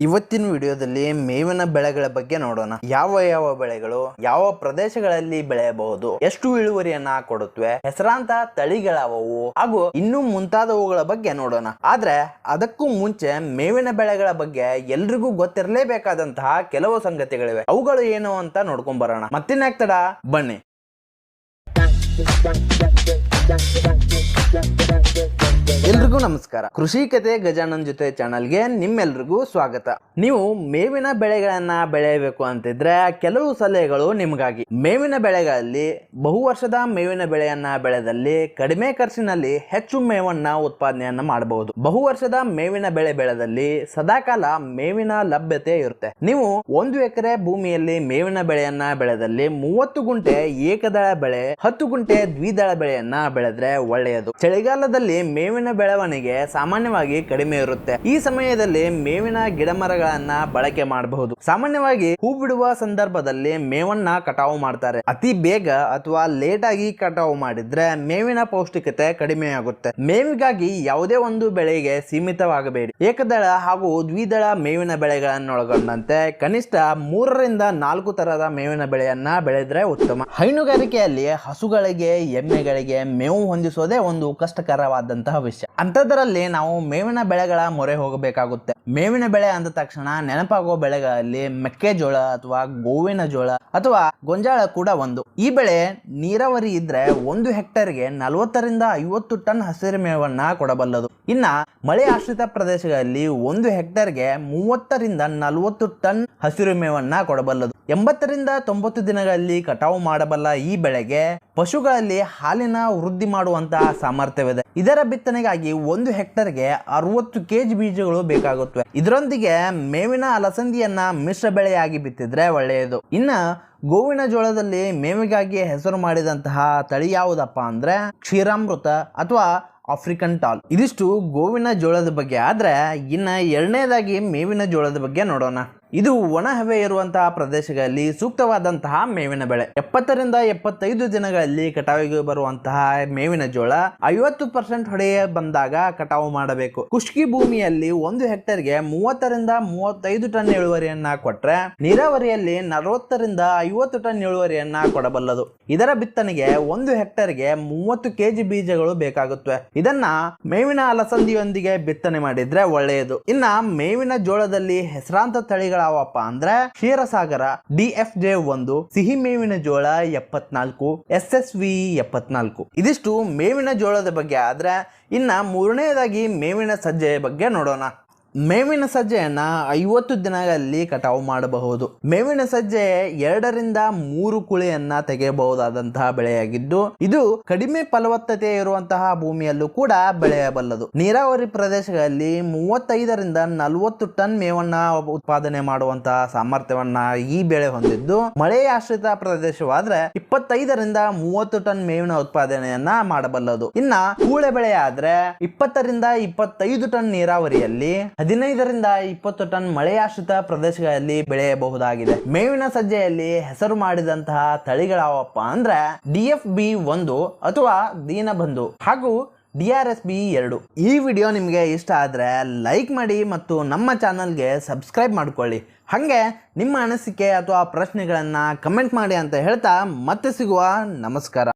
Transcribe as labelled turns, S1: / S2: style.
S1: ಇವತ್ತಿನ ವಿಡಿಯೋದಲ್ಲಿ ಮೇವಿನ ಬೆಳೆಗಳ ಬಗ್ಗೆ ನೋಡೋಣ. ಯಾವ ಯಾವ ಬೆಳೆಗಳು, ಯಾವ ಪ್ರದೇಶಗಳಲ್ಲಿ ಬೆಳೆಯಬಹುದು, ಎಷ್ಟು ಇಳುವರಿಯನ್ನ ಕೊಡುತ್ತವೆ, ಹೆಸರಾಂತ ತಳಿಗಳಾವವು, ಹಾಗೂ ಇನ್ನೂ ಮುಂತಾದವುಗಳ ಬಗ್ಗೆ ನೋಡೋಣ. ಆದ್ರೆ ಅದಕ್ಕೂ ಮುಂಚೆ ಮೇವಿನ ಬೆಳೆಗಳ ಬಗ್ಗೆ ಎಲ್ರಿಗೂ ಗೊತ್ತಿರಲೇಬೇಕಾದಂತಹ ಕೆಲವು ಸಂಗತಿಗಳಿವೆ. ಅವುಗಳು ಏನು ಅಂತ ನೋಡ್ಕೊಂಡ್ ಬರೋಣ. ತಡ? ಬನ್ನಿ. ಎಲ್ರಿಗೂ ನಮಸ್ಕಾರ. ಕೃಷಿ ಕತೆ ಗಜಾನನ್ ಜೊತೆ ಚಾನಲ್ಗೆ ನಿಮ್ಮೆಲ್ರಿಗೂ ಸ್ವಾಗತ. ನೀವು ಮೇವಿನ ಬೆಳೆಗಳನ್ನ ಬೆಳೆಯಬೇಕು ಅಂತಿದ್ರೆ ಕೆಲವು ಸಲಹೆಗಳು ನಿಮಗಾಗಿ. ಮೇವಿನ ಬೆಳೆಗಳಲ್ಲಿ ಬಹು ವರ್ಷದ ಮೇವಿನ ಬೆಳೆಯನ್ನ ಬೆಳೆದಲ್ಲಿ ಕಡಿಮೆ ಖರ್ಚಿನಲ್ಲಿ ಹೆಚ್ಚು ಮೇವನ್ನ ಉತ್ಪಾದನೆಯನ್ನ ಮಾಡಬಹುದು ಬಹು ವರ್ಷದ ಮೇವಿನ ಬೆಳೆ ಬೆಳೆದಲ್ಲಿ ಸದಾಕಾಲ ಮೇವಿನ ಲಭ್ಯತೆ ಇರುತ್ತೆ. ನೀವು ಒಂದು ಎಕರೆ ಭೂಮಿಯಲ್ಲಿ ಮೇವಿನ ಬೆಳೆಯನ್ನ ಬೆಳೆದಲ್ಲಿ ಮೂವತ್ತು ಗುಂಟೆ ಏಕದಳ ಬೆಳೆ, ಹತ್ತು ಗುಂಟೆ ದ್ವಿದಳ ಬೆಳೆಯನ್ನ ಬೆಳೆದ್ರೆ ಒಳ್ಳೆಯದು. ಚಳಿಗಾಲದಲ್ಲಿ ಮೇವಿನ ಬೆಳವಣಿಗೆ ಸಾಮಾನ್ಯವಾಗಿ ಕಡಿಮೆ ಇರುತ್ತೆ. ಈ ಸಮಯದಲ್ಲಿ ಮೇವಿನ ಗಿಡ ಮರಗಳನ್ನ ಬಳಕೆ ಮಾಡಬಹುದು. ಸಾಮಾನ್ಯವಾಗಿ ಹೂ ಬಿಡುವ ಸಂದರ್ಭದಲ್ಲಿ ಮೇವನ್ನ ಕಟಾವು ಮಾಡ್ತಾರೆ. ಅತಿ ಬೇಗ ಅಥವಾ ಲೇಟ್ ಆಗಿ ಕಟಾವು ಮಾಡಿದ್ರೆ ಮೇವಿನ ಪೌಷ್ಟಿಕತೆ ಕಡಿಮೆ ಆಗುತ್ತೆ. ಮೇವಿಗಾಗಿ ಯಾವುದೇ ಒಂದು ಬೆಳೆಗೆ ಸೀಮಿತವಾಗಬೇಡಿ. ಏಕದಳ ಹಾಗೂ ದ್ವಿದಳ ಮೇವಿನ ಬೆಳೆಗಳನ್ನೊಳಗೊಂಡಂತೆ ಕನಿಷ್ಠ ಮೂರರಿಂದ ನಾಲ್ಕು ತರದ ಮೇವಿನ ಬೆಳೆಯನ್ನ ಬೆಳೆದ್ರೆ ಉತ್ತಮ. ಹೈನುಗಾರಿಕೆಯಲ್ಲಿ ಹಸುಗಳಿಗೆ, ಎಮ್ಮೆಗಳಿಗೆ ಮೇವು ಹೊಂದಿಸೋದೇ ಒಂದು ಕಷ್ಟಕರವಾದಂತಹ ವಿಷಯ. ಅಂತದರಲ್ಲಿ ನಾವು ಮೇವಿನ ಬೆಳೆಗಳ ಮೊರೆ ಹೋಗಬೇಕಾಗುತ್ತೆ. ಮೇವಿನ ಬೆಳೆ ಅಂದ ತಕ್ಷಣ ನೆನಪಾಗೋ ಬೆಳೆಗಳಲ್ಲಿ ಮೆಕ್ಕೆಜೋಳ ಅಥವಾ ಗೋವಿನ ಜೋಳ ಅಥವಾ ಗೊಂಜಾಳ ಕೂಡ ಒಂದು. ಈ ಬೆಳೆ ನೀರಾವರಿ ಇದ್ರೆ ಒಂದು ಹೆಕ್ಟೇರ್ಗೆ ನಲವತ್ತರಿಂದ ಐವತ್ತು ಟನ್ ಹಸಿರು ಮೇವನ್ನ ಕೊಡಬಲ್ಲದು. ಇನ್ನ ಮಳೆ ಆಶ್ರಿತ ಪ್ರದೇಶಗಳಲ್ಲಿ ಒಂದು ಹೆಕ್ಟೇರ್ಗೆ ಮೂವತ್ತರಿಂದ ನಲವತ್ತು ಟನ್ ಹಸಿರು ಮೇವನ್ನ ಕೊಡಬಲ್ಲದು. ಎಂಬತ್ತರಿಂದ ತೊಂಬತ್ತು ದಿನಗಳಲ್ಲಿ ಕಟಾವು ಮಾಡಬಲ್ಲ ಈ ಬೆಳೆಗೆ ಪಶುಗಳಲ್ಲಿ ಹಾಲಿನ ವೃದ್ಧಿ ಮಾಡುವಂತಹ ಸಾಮರ್ಥ್ಯವಿದೆ. ಇದರ ಬಿತ್ತನೆಗಾಗಿ ಒಂದು ಹೆಕ್ಟೇರ್ಗೆ ಅರವತ್ತು ಕೆಜಿ ಬೀಜಗಳು ಇದರೊಂದಿಗೆ ಮೇವಿನ ಅಲಸಂದಿಯನ್ನ ಮಿಶ್ರ ಬೆಳೆಯಾಗಿ ಬಿತ್ತಿದ್ರೆ ಒಳ್ಳೆಯದು. ಇನ್ನ ಗೋವಿನ ಜೋಳದಲ್ಲಿ ಮೇವಿಗಾಗಿ ಹೆಸರು ಮಾಡಿದಂತಹ ತಳಿ ಯಾವುದಪ್ಪ ಅಂದ್ರೆ ಕ್ಷೀರಾಮೃತ ಅಥವಾ ಆಫ್ರಿಕನ್ ಟಾಲ್. ಇದಿಷ್ಟು ಗೋವಿನ ಜೋಳದ ಬಗ್ಗೆ ಆದ್ರೆ ಇನ್ನ ಎರಡನೇದಾಗಿ ಮೇವಿನ ಜೋಳದ ಬಗ್ಗೆ ನೋಡೋಣ. ಇದು ಒಣ ಹವೆ ಇರುವಂತಹ ಪ್ರದೇಶಗಳಲ್ಲಿ ಸೂಕ್ತವಾದಂತಹ ಮೇವಿನ ಬೆಳೆ. ಎಪ್ಪತ್ತರಿಂದ ಎಪ್ಪತ್ತೈದು ದಿನಗಳಲ್ಲಿ ಕಟಾವಿಗೆ ಬರುವಂತಹ ಮೇವಿನ ಜೋಳ ಐವತ್ತು ಪರ್ಸೆಂಟ್ ಹೊಡೆಯ ಬಂದಾಗ ಕಟಾವು ಮಾಡಬೇಕು. ಕುಷ್ಕಿ ಭೂಮಿಯಲ್ಲಿ ಒಂದು ಹೆಕ್ಟೇರ್ಗೆ ಮೂವತ್ತರಿಂದ ಮೂವತ್ತೈದು ಟನ್ ಇಳುವರಿಯನ್ನ ಕೊಟ್ರೆ ನೀರಾವರಿಯಲ್ಲಿ ನಲವತ್ತರಿಂದ ಐವತ್ತು ಟನ್ ಇಳುವರಿಯನ್ನ ಕೊಡಬಲ್ಲದು. ಇದರ ಬಿತ್ತನೆಗೆ ಒಂದು ಹೆಕ್ಟರ್ಗೆ ಮೂವತ್ತು ಕೆಜಿ ಬೀಜಗಳು ಬೇಕಾಗುತ್ತವೆ. ಇದನ್ನ ಮೇವಿನ ಅಲಸಂದಿಯೊಂದಿಗೆ ಬಿತ್ತನೆ ಮಾಡಿದ್ರೆ ಒಳ್ಳೆಯದು. ಇನ್ನ ಮೇವಿನ ಜೋಳದಲ್ಲಿ ಹೆಸರಾಂತ ತಳಿಗಳಾವಪ್ಪ ಅಂದ್ರೆ ಕ್ಷೀರಸಾಗರ, ಡಿ ಎಫ್ ಜೆ ಒಂದು, ಸಿಹಿ ಮೇವಿನ ಜೋಳ ಎಪ್ಪತ್ನಾಲ್ಕು, ಎಸ್ ಎಸ್ ವಿ ಎಪ್ಪತ್ನಾಲ್ಕು. ಇದಿಷ್ಟು ಮೇವಿನ ಜೋಳದ ಬಗ್ಗೆ ಆದ್ರೆ ಇನ್ನ ಮೂರನೇದಾಗಿ ಮೇವಿನ ಸಜ್ಜೆಯ ಬಗ್ಗೆ ನೋಡೋಣ. ಮೇವಿನ ಸಜ್ಜೆಯನ್ನ ಐವತ್ತು ದಿನಗಳಲ್ಲಿ ಕಟಾವು ಮಾಡಬಹುದು. ಮೇವಿನ ಸಜ್ಜೆ ಎರಡರಿಂದ ಮೂರು ಕುಳಿಯನ್ನ ತೆಗೆಯಬಹುದಾದಂತಹ ಬೆಳೆಯಾಗಿದ್ದು, ಇದು ಕಡಿಮೆ ಫಲವತ್ತತೆ ಇರುವಂತಹ ಭೂಮಿಯಲ್ಲೂ ಕೂಡ ಬೆಳೆಯಬಲ್ಲದು. ನೀರಾವರಿ ಪ್ರದೇಶಗಳಲ್ಲಿ ಮೂವತ್ತೈದರಿಂದ ನಲವತ್ತು ಟನ್ ಮೇವನ್ನ ಉತ್ಪಾದನೆ ಮಾಡುವಂತಹ ಸಾಮರ್ಥ್ಯವನ್ನ ಈ ಬೆಳೆ ಹೊಂದಿದ್ದು, ಮಳೆ ಆಶ್ರಿತ ಪ್ರದೇಶವಾದ್ರೆ ಇಪ್ಪತ್ತೈದರಿಂದ ಮೂವತ್ತು ಟನ್ ಮೇವಿನ ಉತ್ಪಾದನೆಯನ್ನ ಮಾಡಬಲ್ಲದು. ಇನ್ನ ಕೂಳೆ ಬೆಳೆ ಆದ್ರೆ ಇಪ್ಪತ್ತರಿಂದ ಇಪ್ಪತ್ತೈದು ಟನ್ ನೀರಾವರಿಯಲ್ಲಿ ಹದಿನೈದರಿಂದ ಇಪ್ಪತ್ತು ಟನ್ ಮಳೆಯಾಶ್ರಿತ ಪ್ರದೇಶಗಳಲ್ಲಿ ಬೆಳೆಯಬಹುದಾಗಿದೆ. ಮೇವಿನ ಸಜ್ಜೆಯಲ್ಲಿ ಹೆಸರು ಮಾಡಿದಂತಹ ತಳಿಗಳಾವಪ್ಪ ಅಂದ್ರೆ ಡಿ ಎಫ್ ಬಿ ಒಂದು ಅಥವಾ ದೀನಬಂಧು ಹಾಗೂ ಡಿ ಆರ್ ಎಸ್ ಬಿ ಎರಡು. ಈ ವಿಡಿಯೋ ನಿಮಗೆ ಇಷ್ಟ ಆದರೆ ಲೈಕ್ ಮಾಡಿ ಮತ್ತು ನಮ್ಮ ಚಾನಲ್ಗೆ ಸಬ್ಸ್ಕ್ರೈಬ್ ಮಾಡ್ಕೊಳ್ಳಿ. ಹಾಗೆ ನಿಮ್ಮ ಅನಿಸಿಕೆ ಅಥವಾ ಪ್ರಶ್ನೆಗಳನ್ನು ಕಮೆಂಟ್ ಮಾಡಿ ಅಂತ ಹೇಳ್ತಾ ಮತ್ತೆ ಸಿಗುವ ನಮಸ್ಕಾರ.